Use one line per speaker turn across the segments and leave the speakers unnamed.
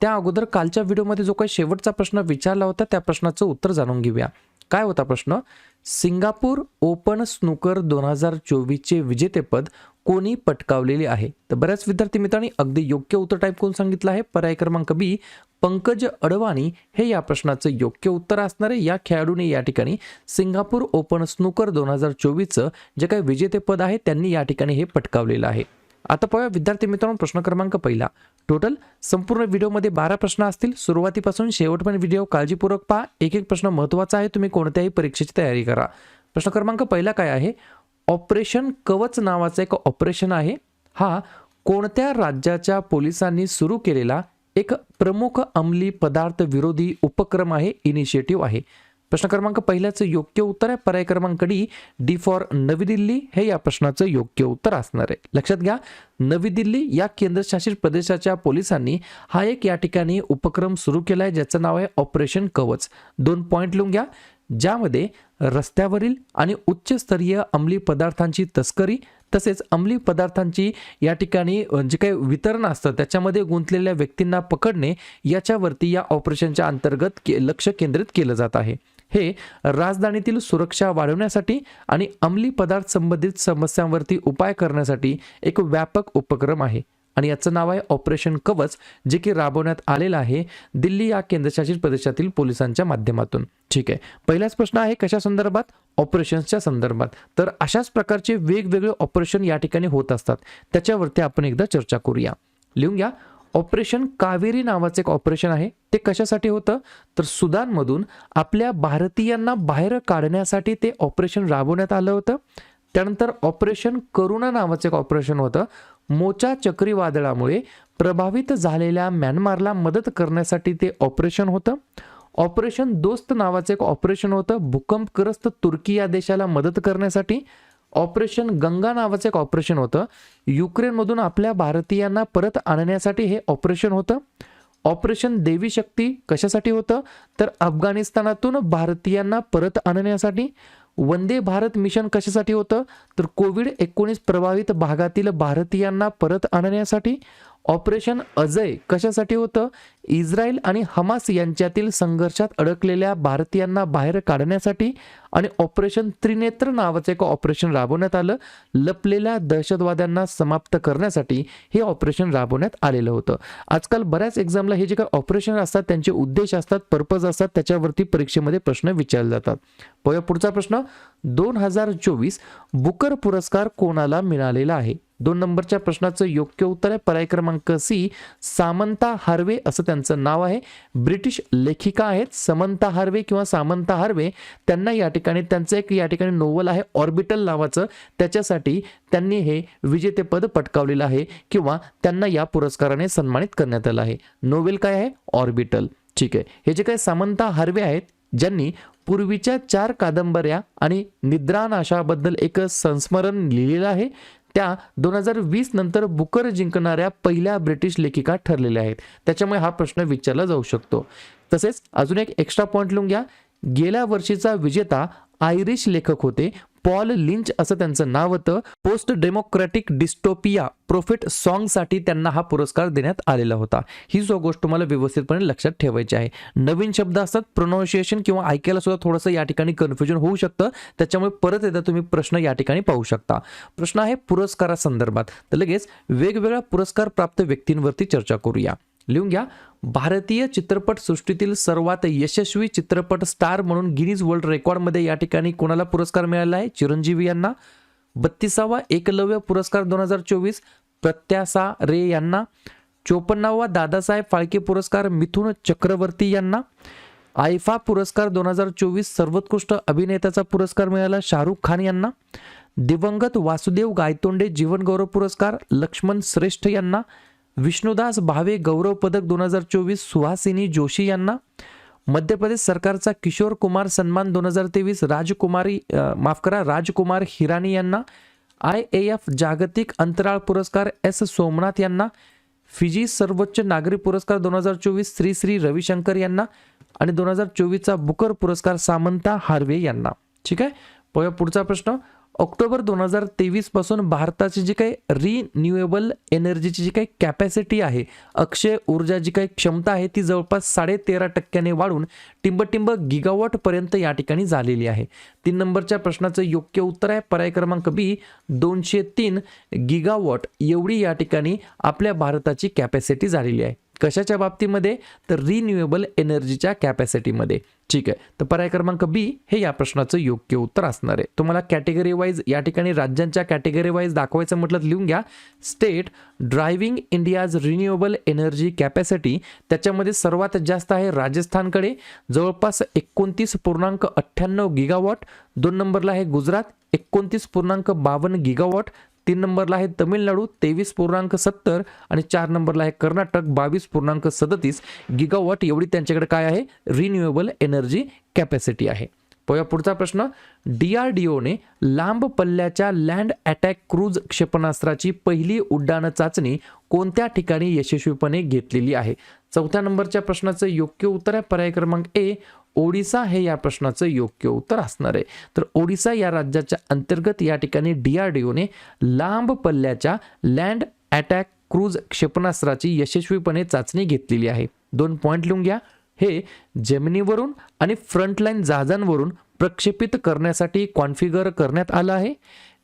त्या अगोदर कालच्या व्हिडिओमध्ये जो काही शेवटचा प्रश्न विचारला होता त्या प्रश्नाचं उत्तर जाणून घेऊया. काय होता प्रश्न? सिंगापूर ओपन स्नूकर दोन हजार चोवीसचे विजेतेपद कोणी पटकावलेले आहे? तर बऱ्याच विद्यार्थी मित्रांनी अगदी योग्य उत्तर टाईप करून सांगितलं आहे. पर्याय क्रमांक बी पंकज अडवाणी हे या प्रश्नाचं योग्य उत्तर असणार आहे. या खेळाडूने या ठिकाणी सिंगापूर ओपन स्नूकर दोन हजार चोवीसचं जे काही विजेतेपद आहे त्यांनी या ठिकाणी हे पटकावलेलं आहे. आता पाहूया विद्यार्थी मित्रांनो प्रश्न क्रमांक पहिला. टोटल संपूर्ण व्हिडिओमध्ये बारा प्रश्न असतील. सुरुवातीपासून शेवटपर्यंत व्हिडिओ काळजीपूर्वक पहा. एक एक प्रश्न महत्त्वाचा आहे. तुम्ही कोणत्याही परीक्षेची तयारी करा. प्रश्न क्रमांक पहिला काय आहे? ऑपरेशन कवच नावाचं एक ऑपरेशन आहे. हा कोणत्या राज्याच्या पोलिसांनी सुरू केलेला एक प्रमुख अंमली पदार्थ विरोधी उपक्रम आहे इनिशिएटिव्ह आहे? प्रश्न क्रमांक पहिल्याचं योग्य उत्तर आहे. पर्याय क्रमांक डी डी फॉर नवी दिल्ली हे या प्रश्नाचं योग्य उत्तर असणार आहे. लक्षात घ्या नवी दिल्ली या केंद्रशासित प्रदेशाच्या पोलिसांनी हा एक या ठिकाणी उपक्रम सुरू केला आहे ज्याचं नाव आहे ऑपरेशन कवच. दोन पॉईंट लिहून घ्या. ज्यामध्ये रस्त्यावरील आणि उच्चस्तरीय अंमली पदार्थांची तस्करी तसेच अंमली पदार्थांची या ठिकाणी जे काही वितरण असतं त्याच्यामध्ये गुंतलेल्या व्यक्तींना पकडणे याच्यावरती या ऑपरेशनच्या अंतर्गत के लक्ष केंद्रित केलं जात आहे. हे राजधानीतील सुरक्षा वाढवण्यासाठी आणि अंमली पदार्थ संबंधित समस्यांवरती उपाय करण्यासाठी एक व्यापक उपक्रम आहे. आणि याचं नाव आहे ऑपरेशन कवच जे की राबवण्यात आलेलं आहे दिल्ली या केंद्रशासित प्रदेशातील पोलिसांच्या माध्यमातून. ठीक आहे. पहिलाच प्रश्न आहे कशा संदर्भात? ऑपरेशन्सच्या संदर्भात. तर अशाच प्रकारचे वेगवेगळे ऑपरेशन या ठिकाणी होत असतात. त्याच्यावरती आपण एकदा चर्चा करूया. लिहून घ्या. ऑपरेशन कावेरी नावाचं एक ऑपरेशन आहे. ते कशासाठी होतं? तर सुदानमधून आपल्या भारतीयांना बाहेर काढण्यासाठी ते ऑपरेशन राबवण्यात आलं होतं. त्यानंतर ऑपरेशन करुणा नावाचं एक ऑपरेशन होतं. मोचा चक्रीवादळामुळे प्रभावित झालेल्या म्यानमारला मदत करण्यासाठी ते ऑपरेशन होतं. ऑपरेशन दोस्त नावाचं एक ऑपरेशन होतं. भूकंपग्रस्त तुर्की या देशाला मदत करण्यासाठी. ऑपरेशन गंगा नावाचं एक ऑपरेशन होतं. युक्रेनमधून आपल्या भारतीयांना परत आणण्यासाठी हे ऑपरेशन होतं. ऑपरेशन देवी शक्ती कशासाठी होतं? तर अफगाणिस्तानातून भारतीयांना परत आणण्यासाठी. वंदे भारत मिशन कशासाठी होतं? तर कोविड एकोणीस प्रभावित भागातील भारतीयांना परत आणण्यासाठी. ऑपरेशन अजय कशासाठी होतं? इस्रायल आणि हमास यांच्यातील संघर्षात अडकलेल्या भारतीयांना बाहेर काढण्यासाठी आणि ऑपरेशन त्रिनेत्र नावाचं एक ऑपरेशन राबवण्यात आलं. लपलेल्या दहशतवाद्यांना समाप्त करण्यासाठी हे ऑपरेशन राबवण्यात आलेलं होतं. आजकाल बऱ्याच एक्झामला हे जे काही ऑपरेशन असतात त्यांचे उद्देश असतात पर्पज असतात त्याच्यावरती परीक्षेमध्ये प्रश्न विचारले जातात. पुढचा प्रश्न. दोन हजार चोवीस बुकर पुरस्कार कोणाला मिळालेला आहे? दोन नंबरच्या प्रश्नाचं योग्य उत्तर आहे. पर्याय क्रमांक सी सामंता हार्वे असं त्यांचं नाव आहे. ब्रिटिश लेखिका आहेत. समंता हार्वे किंवा सामंता हार्वे त्यांना या ठिकाणी त्यांचं एक या ठिकाणी नोवल आहे ऑर्बिटल नावाचं. त्याच्यासाठी त्यांनी हे विजेतेपद पटकावलेलं आहे किंवा त्यांना या पुरस्काराने सन्मानित करण्यात आलं आहे. नोवेल काय आहे? ऑर्बिटल. ठीक आहे. हे जे काही सामंता हार्वे आहेत ज्यांनी पूर्वीच्या चार कादंबऱ्या आणि निद्रानाशाबद्दल एक संस्मरण लिहिलेलं आहे त्या दोन हजार वीस नंतर बुकर जिंकणाऱ्या पहिल्या ब्रिटिश लेखिका ठरलेल्या आहेत. त्याच्यामुळे हा प्रश्न विचारला जाऊ शकतो. तसेच अजून एक एक्स्ट्रा पॉईंट लिहून घ्या. गेल्या वर्षीचा विजेता आयरिश लेखक होते. पॉल लिंच असं त्यांचं नाव होतं. पोस्ट डेमोक्रॅटिक डिस्टोपिया प्रोफिट सॉंगसाठी त्यांना हा पुरस्कार देण्यात आलेला होता. ही जो गोष्ट तुम्हाला व्यवस्थितपणे लक्षात ठेवायची आहे. नवीन शब्द असतात प्रोनाऊन्सिएशन किंवा ऐकायला सुद्धा थोडंसं या ठिकाणी कन्फ्युजन होऊ शकतं. त्याच्यामुळे परत एकदा तुम्ही प्रश्न या ठिकाणी पाहू शकता. प्रश्न आहे पुरस्कारासंदर्भात. तर लगेच वेगवेगळ्या पुरस्कार प्राप्त व्यक्तींवरती चर्चा करूया. लिहून घ्या. भारतीय चित्रपट सृष्टीतील सर्वात यशस्वी चित्रपट स्टार म्हणून गिनीज वर्ल्ड रेकॉर्डमध्ये या ठिकाणी कोणाला पुरस्कार मिळाला आहे? चिरंजीवी यांना. बत्तीसावा एकलव्य पुरस्कार दोन हजार चोवीस. प्रत्यासा रे यांना. चोपन्नावा दादासाहेब फाळके पुरस्कार मिथुन चक्रवर्ती यांना. आयफा पुरस्कार दोन हजार चोवीस. सर्वोत्कृष्ट अभिनेत्याचा पुरस्कार मिळाला शाहरुख खान यांना. दिवंगत वासुदेव गायतोंडे जीवनगौरव पुरस्कार लक्ष्मण श्रेष्ठ यांना. विष्णुदास भावे गौरव पदक दोन हजार चोवीस सुहासिनी जोशी यांना मध्य प्रदेश सरकारचा किशोर कुमार सन्मान दोन हजार तेवीस राजकुमारी माफ करा राजकुमार हिरानी यांना आय ए एफ जागतिक अंतराळ पुरस्कार एस सोमनाथ यांना फिजी सर्वोच्च नागरी पुरस्कार दोन हजार चोवीस श्री श्री रविशंकर यांना आणि दोन हजार चोवीसचा बुकर पुरस्कार सामंता हार्वे यांना. ठीक आहे? पुढचा प्रश्न. ऑक्टोबर दोन हजार तेवीसपासून भारताची जी काही रिन्युएबल एनर्जीची जी काही कॅपॅसिटी आहे अक्षय ऊर्जा जी काही क्षमता आहे ती जवळपास साडेतेरा टक्क्याने वाढून टिंबटिंब गिगावॉटपर्यंत या ठिकाणी झालेली आहे. तीन नंबरच्या प्रश्नाचं योग्य उत्तर आहे. पर्याय क्रमांक बी दोनशे तीन गिगावॉट एवढी या ठिकाणी आपल्या भारताची कॅपॅसिटी झालेली आहे. कशाच्या बाबतीमध्ये? तर रिन्युएबल एनर्जीच्या कॅपॅसिटीमध्ये ठीक आहे. तर पर्याय क्रमांक बी हे या प्रश्नाचं योग्य उत्तर असणार आहे. तुम्हाला कॅटेगरी वाईज या ठिकाणी राज्यांच्या कॅटेगरी वाईज दाखवायचं म्हटलं लिहून घ्या. State driving India's renewable energy capacity त्याच्यामध्ये सर्वात जास्त आहे राजस्थानकडे. जवळपास एकोणतीस पूर्णांक अठ्ठ्याण्णव गिगावॉट दोन नंबरला आहे गुजरात. एकोणतीस पूर्णांक बावन्न गिगावॉट तीन नंबरला आहे तमिळनाडू तेवीस पूर्णांक सत्तर आणि चार नंबरला आहे कर्नाटक बावीस पूर्णांक सदतीस. गिगावॉट एवढी त्यांच्याकडे काय आहे? रिन्युएबल एनर्जी कॅपॅसिटी आहे. पाहूया पुढचा प्रश्न. डी आर डी ओने लांब पल्ल्याच्या लँड अटॅक क्रूज क्षेपणास्त्राची पहिली उड्डाण चाचणी कोणत्या ठिकाणी यशस्वीपणे घेतलेली आहे? चौथ्या नंबरच्या प्रश्नाचं योग्य उत्तर आहे. पर्याय क्रमांक ए ओडिसा हे या प्रश्नाचं योग्य उत्तर असणार आहे. तर ओडिसा या राज्याच्या अंतर्गत या ठिकाणी डी आर डी ओने लांब पल्ल्याच्या लँड अटॅक क्रूज क्षेपणास्त्राची यशस्वीपणे चाचणी घेतलेली आहे. दोन पॉईंट लिहून घ्या. हे जमिनीवरून आणि फ्रंटलाईन जहाजांवरून प्रक्षेपित करण्यासाठी कॉन्फिगर करण्यात आलं आहे.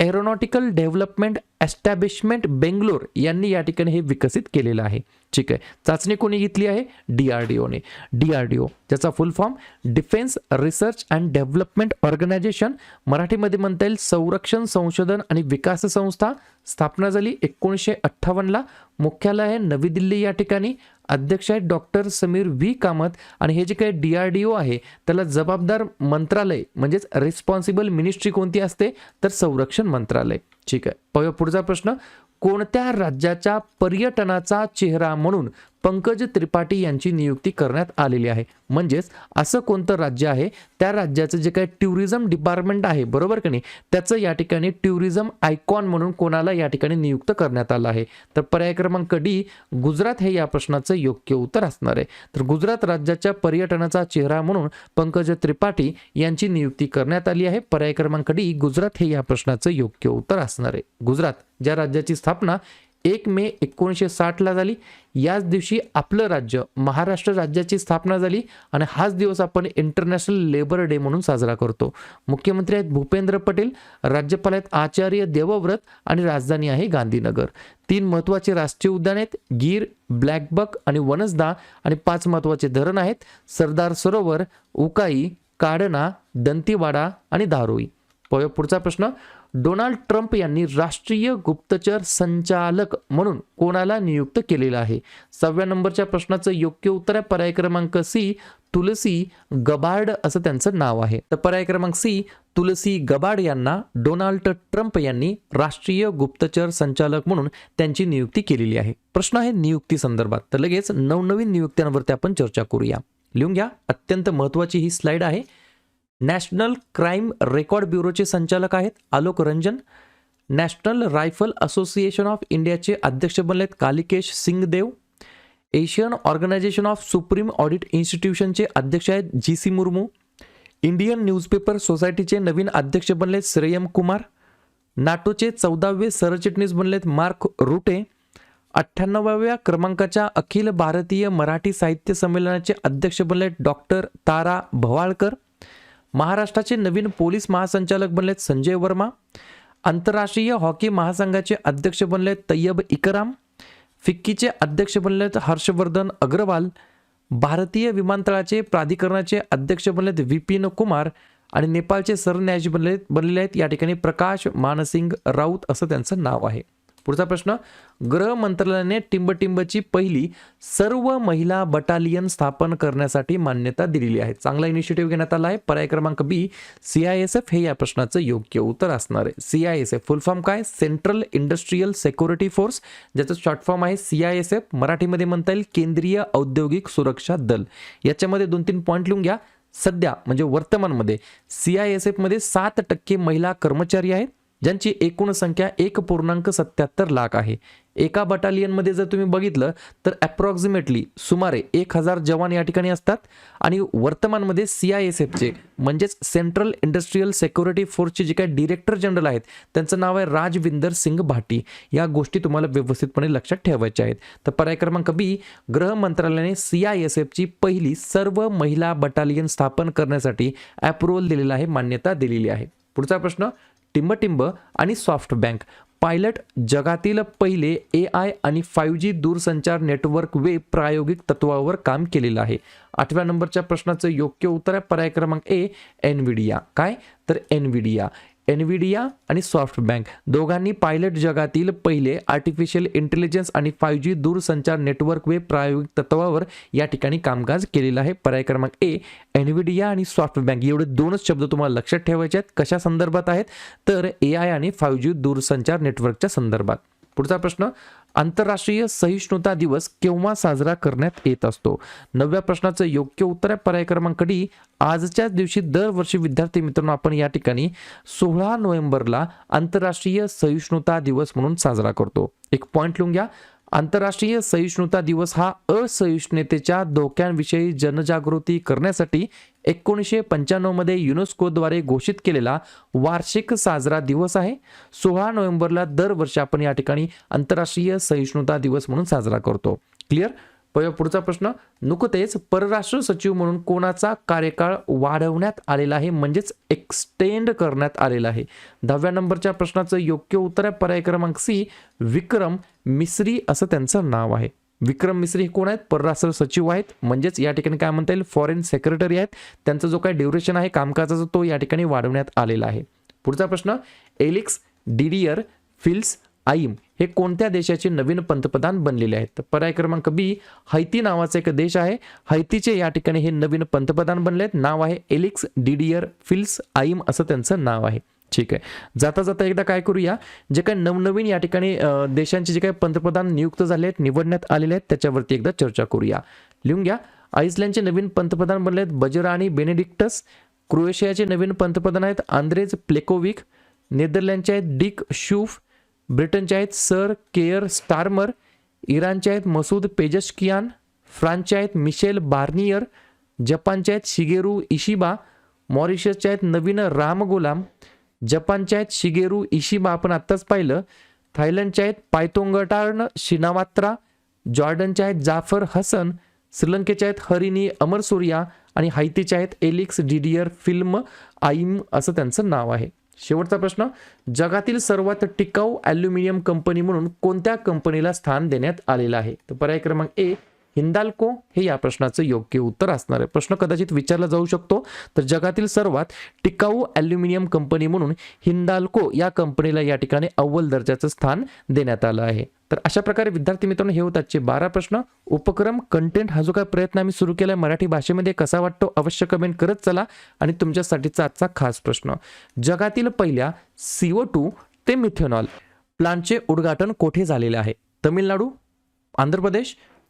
एरोनॉटिकल डेव्हलपमेंट एस्टॅब्लिशमेंट बेंगलोर यांनी या ठिकाणी हे विकसित केलेलं आहे. ठीक आहे. चाचणी कोणी घेतली आहे? डी आर डी ओने डी आर डी ओ ज्याचा full form defence research and development organisation मराठीमध्ये म्हणता येईल संरक्षण संशोधन आणि विकास संस्था स्थापना झाली एकोणीसशे अठ्ठावन्नला मुख्यालय आहे नवी दिल्ली या ठिकाणी. अध्यक्ष आहेत डॉक्टर समीर व्ही. कामत आणि हे जे काही डी आर डी ओ आहे त्याला जबाबदार मंत्रालय म्हणजेच रिस्पॉन्सिबल मिनिस्ट्री कोणती असते? तर संरक्षण मंत्रालय. ठीक आहे. पुढचा प्रश्न. कोणत्या राज्याच्या पर्यटनाचा चेहरा म्हणून पंकज त्रिपाठी यांची नियुक्ती करण्यात आलेली आहे. म्हणजेच असं कोणतं राज्य आहे? त्या राज्याचं जे काही टुरिझम डिपार्टमेंट आहे बरोबर का नाही? त्याचं या ठिकाणी टुरिझम आयकॉन म्हणून कोणाला या ठिकाणी नियुक्त करण्यात आलं आहे? तर पर्याय क्रमांक डी गुजरात हे या प्रश्नाचं योग्य उत्तर असणार आहे. तर गुजरात राज्याच्या पर्यटनाचा चेहरा म्हणून पंकज त्रिपाठी यांची नियुक्ती करण्यात आली आहे. पर्याय क्रमांक डी गुजरात हे या प्रश्नाचं योग्य उत्तर असणार आहे. गुजरात ज्या राज्याची स्थापना एक मे एकोणीसशे साठला झाली. याच दिवशी आपलं राज्य महाराष्ट्र राज्याची स्थापना झाली आणि हाच दिवस आपण इंटरनॅशनल लेबर डे म्हणून साजरा करतो. मुख्यमंत्री आहेत भूपेंद्र पटेल राज्यपाल आहेत आचार्य देवव्रत आणि राजधानी आहे गांधीनगर. तीन महत्त्वाचे राष्ट्रीय उद्यान आहेत गीर ब्लॅकबक आणि वनसदा आणि पाच महत्त्वाचे धरण आहेत सरदार सरोवर उकाई काडना दंतीवाडा आणि धारोई. पुढचा प्रश्न डोनाल्ड ट्रम्प यांनी राष्ट्रीय गुप्तचर संचालक म्हणून कोणाला नियुक्त केलेलं आहे? सहाव्या नंबरच्या प्रश्नाचं योग्य उत्तर आहे पर्याय क्रमांक सी तुलसी गबार्ड असं त्यांचं नाव आहे. तर पर्याय क्रमांक सी तुलसी गबाड यांना डोनाल्ड ट्रम्प यांनी राष्ट्रीय गुप्तचर संचालक म्हणून त्यांची नियुक्ती केलेली आहे. प्रश्न आहे नियुक्ती संदर्भात. तर लगेच नवनवीन नियुक्त्यांवरती आपण चर्चा करूया. लिहून घ्या. अत्यंत महत्त्वाची ही स्लाइड आहे. नॅशनल क्राईम रेकॉर्ड ब्युरोचे संचालक आहेत Alok Ranjan. National rifle association of इंडियाचे अध्यक्ष बनलेत Kalikesh Singh Deo Asian organisation of supreme audit इन्स्टिट्यूशनचे अध्यक्ष आहेत G C Murmu. Indian newspaper सोसायटीचे नवीन अध्यक्ष बनलेत श्रेयम कुमार. नाटोचे चौदावे सरचिटणीस बनलेत मार्क रुटे. अठ्ठ्याण्णवाव्या क्रमांकाच्या अखिल भारतीय मराठी साहित्य संमेलनाचे अध्यक्ष बनलेत डॉक्टर तारा भवाळकर. महाराष्ट्राचे नवीन पोलीस महासंचालक बनलेत संजय वर्मा. आंतरराष्ट्रीय हॉकी महासंघाचे अध्यक्ष बनलेत तय्यब इकराम. फिक्कीचे अध्यक्ष बनलेत हर्षवर्धन अग्रवाल. भारतीय विमानतळाचे प्राधिकरणाचे अध्यक्ष बनलेत विपिन कुमार आणि नेपाळचे सरन्यायाधीश बनले बनलेले आहेत. या ठिकाणी प्रकाश मानसिंग राऊत असं त्यांचं नाव आहे. पुढचा प्रश्न गृह मंत्रालयाने टिंबटिंबची पहिली सर्व महिला बटालियन स्थापन करण्यासाठी मान्यता दिलेली आहे. चांगला इनिशिएटिव्ह घेण्यात आला आहे. पर्याय क्रमांक B C I S F हे या प्रश्नाचं योग्य उत्तर असणार आहे. C I S F full form काय? सेंट्रल इंडस्ट्रीयल सेक्युरिटी फोर्स ज्याचं शॉर्ट फॉर्म आहे सी आय एस एफ मराठीमध्ये म्हणता येईल केंद्रीय औद्योगिक सुरक्षा दल. याच्यामध्ये दोन तीन पॉईंट लिहून घ्या. सध्या म्हणजे वर्तमानमध्ये सी आय एस एफमध्ये सात टक्के महिला कर्मचारी आहेत. ज्यांची एकूण संख्या एक पूर्णांक सत्याहत्तर लाख आहे. एका बटालियनमध्ये जर तुम्ही बघितलं तर अप्रॉक्सिमेटली सुमारे एक हजार जवान या ठिकाणी असतात आणि वर्तमानमध्ये सी आय एस एफचे म्हणजेच सेंट्रल इंडस्ट्रीयल सेक्युरिटी फोर्सचे जे काही डिरेक्टर जनरल आहेत त्यांचं नाव आहे राजविंदर सिंग भाटी. या गोष्टी तुम्हाला व्यवस्थितपणे लक्षात ठेवायच्या आहेत. तर पर्याय क्रमांक बी गृह मंत्रालयाने सी आय एस एफची पहिली सर्व महिला बटालियन स्थापन करण्यासाठी अप्रुव्हल दिलेला आहे मान्यता दिलेली आहे. पुढचा प्रश्न टिंबटिंब आणि सॉफ्ट बँक. पायलट जगातील पहिले ए आय आणि फाईव्ह जी दूरसंचार नेटवर्क वे प्रायोगिक तत्वावर काम केलेलं आहे. आठव्या नंबरच्या प्रश्नाचं योग्य उत्तर आहे. पर्याय क्रमांक ए एनविडिया काय? तर एनविडिया एनविडिया आणि सॉफ्ट बँक दोघांनी पायलट जगातील पहिले आर्टिफिशियल इंटेलिजन्स आणि फाय जी दूरसंचार नेटवर्क वे प्रायोगिक तत्वावर या ठिकाणी कामकाज केलेलं आहे. पर्याय क्रमांक ए एनविडिया आणि सॉफ्ट बँक. एवढे दोनच शब्द तुम्हाला लक्षात ठेवायचे आहेत. कशा संदर्भात आहेत? तर ए आय आणि फाय जी दूरसंचार नेटवर्कच्या संदर्भात. पुढचा प्रश्न आंतरराष्ट्रीय सहिष्णुता दिवस केव्हा साजरा करण्यात येत असतो? नवव्या प्रश्नाचं योग्य उत्तर आहे पर्याय क्रमांक डी. आजच्याच दिवशी दरवर्षी विद्यार्थी मित्रांनो आपण या ठिकाणी सोळा नोव्हेंबरला आंतरराष्ट्रीय सहिष्णुता दिवस म्हणून साजरा करतो. एक पॉईंट लिहून घ्या. आंतरराष्ट्रीय सहिष्णुता दिवस हा असहिष्णुतेच्या धोक्यांविषयी जनजागृती करण्यासाठी एकोणीसशे पंच्याण्णवमध्ये युनेस्कोद्वारे घोषित केलेला वार्षिक साजरा दिवस आहे. सोळा नोव्हेंबरला दरवर्षी आपण या ठिकाणी आंतरराष्ट्रीय सहिष्णुता दिवस म्हणून साजरा करतो. क्लिअर? पुढचा प्रश्न नुकतेच परराष्ट्र सचिव म्हणून कोणाचा कार्यकाळ वाढवण्यात आलेला आहे म्हणजेच एक्सटेंड करण्यात आलेला आहे. दहाव्या नंबरच्या प्रश्नाचं योग्य उत्तर आहे पर्याय क्रमांक सी विक्रम मिस्री असं त्यांचं नाव आहे. विक्रम मिस्री हे कोण आहेत? परराष्ट्र सचिव आहेत म्हणजेच या ठिकाणी काय म्हणता येईल? फॉरेन सेक्रेटरी आहेत. त्यांचा जो काही ड्युरेशन आहे कामकाजाचा तो या ठिकाणी वाढवण्यात आलेला आहे. पुढचा प्रश्न एलिक्स डिडियर फिल्स आईम हे कोणत्या देशाचे नवीन पंतप्रधान बनलेले आहेत? तर पर्याय क्रमांक बी हैती नावाचा एक देश आहे. हैतीचे या ठिकाणी हे नवीन पंतप्रधान बनले आहेत नाव आहे एलिक्स डिडियर फिल्स आईम असं त्यांचं नाव आहे. ठीक आहे. जाता जाता एकदा काय करूया? जे काही नवनवीन या ठिकाणी देशांचे जे काही पंतप्रधान नियुक्त झाले आहेत निवडण्यात आलेले आहेत त्याच्यावरती एकदा चर्चा करूया. लिहून घ्या. आईसलँडचे नवीन पंतप्रधान बनले आहेत बजराणी बेनेडिक्टस. क्रोएशियाचे नवीन पंतप्रधान आहेत आंद्रेज प्लेकोविक. नेदरलँडचे आहेत डिक शूफ. ब्रिटनचे आहेत सर केअर स्टार्मर इराणचे आहेत मसूद पेजशकियान फ्रान्सचे आहेत मिशेल बार्नियर जपानचे आहेत शिगेरू इशिबा मॉरिशसचे आहेत नवीन राम गुलाम जपानचे आहेत शिगेरू इशिबा आपण आत्ताच पाहिलं. थायलंडचे आहेत पायतोंगटार्न शिनावात्रा जॉर्डनचे आहेत जाफर हसन श्रीलंकेचे आहेत हरिनी अमरसूर्या आणि हायतीचे आहेत एलिक्स डिडियर फिल्म आईम असं त्यांचं नाव आहे. शेवटचा प्रश्न. जगातील सर्वात टिकाऊ ॲल्युमिनियम कंपनी म्हणून कोणत्या कंपनीला स्थान देण्यात आलेलं आहे? तर पर्याय क्रमांक ए हिंदाल्को हे या प्रश्नाचं योग्य उत्तर असणार आहे. प्रश्न कदाचित विचारला जाऊ शकतो. तर जगातील सर्वात टिकाऊ ॲल्युमिनियम कंपनी म्हणून हिंदाल्को या कंपनीला या ठिकाणी अव्वल दर्जाचं स्थान देण्यात आलं आहे. तर अशा प्रकारे विद्यार्थी मित्रांनो हे होत आजचे बारा प्रश्न. उपक्रम कंटेंट हा जो काय प्रयत्न आम्ही सुरू केला मराठी भाषेमध्ये कसा वाटतो अवश्य कमेंट करत चला. आणि तुमच्यासाठीचा आजचा खास प्रश्न. जगातील पहिल्या सीओ टू ते मिथेनॉल प्लांटचे उद्घाटन कोठे झालेले आहे? तमिळनाडू आंध्र प्रदेश